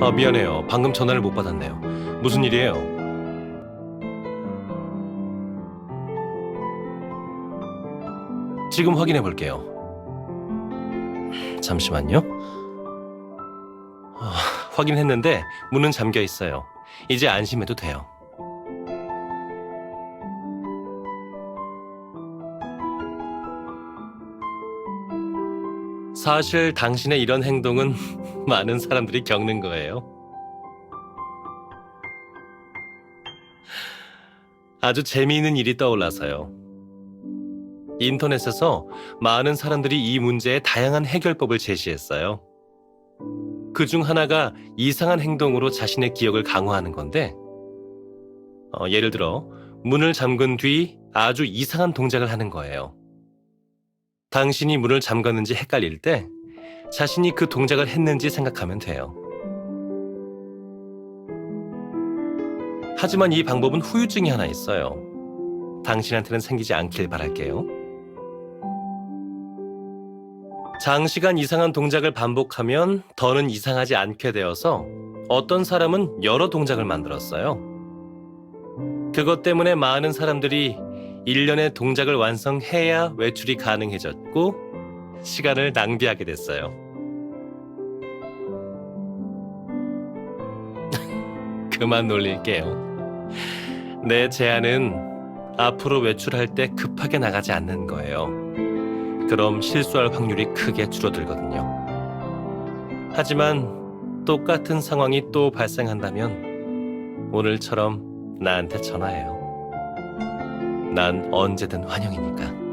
아, 미안해요. 방금 전화를 못 받았네요. 무슨 일이에요? 지금 확인해 볼게요. 잠시만요. 아, 확인했는데 문은 잠겨 있어요. 이제 안심해도 돼요. 사실 당신의 이런 행동은 많은 사람들이 겪는 거예요. 아주 재미있는 일이 떠올라서요. 인터넷에서 많은 사람들이 이 문제에 다양한 해결법을 제시했어요. 그 중 하나가 이상한 행동으로 자신의 기억을 강화하는 건데, 어, 예를 들어, 문을 잠근 뒤 아주 이상한 동작을 하는 거예요. 당신이 문을 잠갔는지 헷갈릴 때 자신이 그 동작을 했는지 생각하면 돼요. 하지만 이 방법은 후유증이 하나 있어요. 당신한테는 생기지 않길 바랄게요. 장시간 이상한 동작을 반복하면 더는 이상하지 않게 되어서 어떤 사람은 여러 동작을 만들었어요. 그것 때문에 많은 사람들이 일련의 동작을 완성해야 외출이 가능해졌고 시간을 낭비하게 됐어요. 그만 놀릴게요. 내 제안은 앞으로 외출할 때 급하게 나가지 않는 거예요. 그럼 실수할 확률이 크게 줄어들거든요. 하지만 똑같은 상황이 또 발생한다면 오늘처럼 나한테 전화해요. 난 언제든 환영이니까.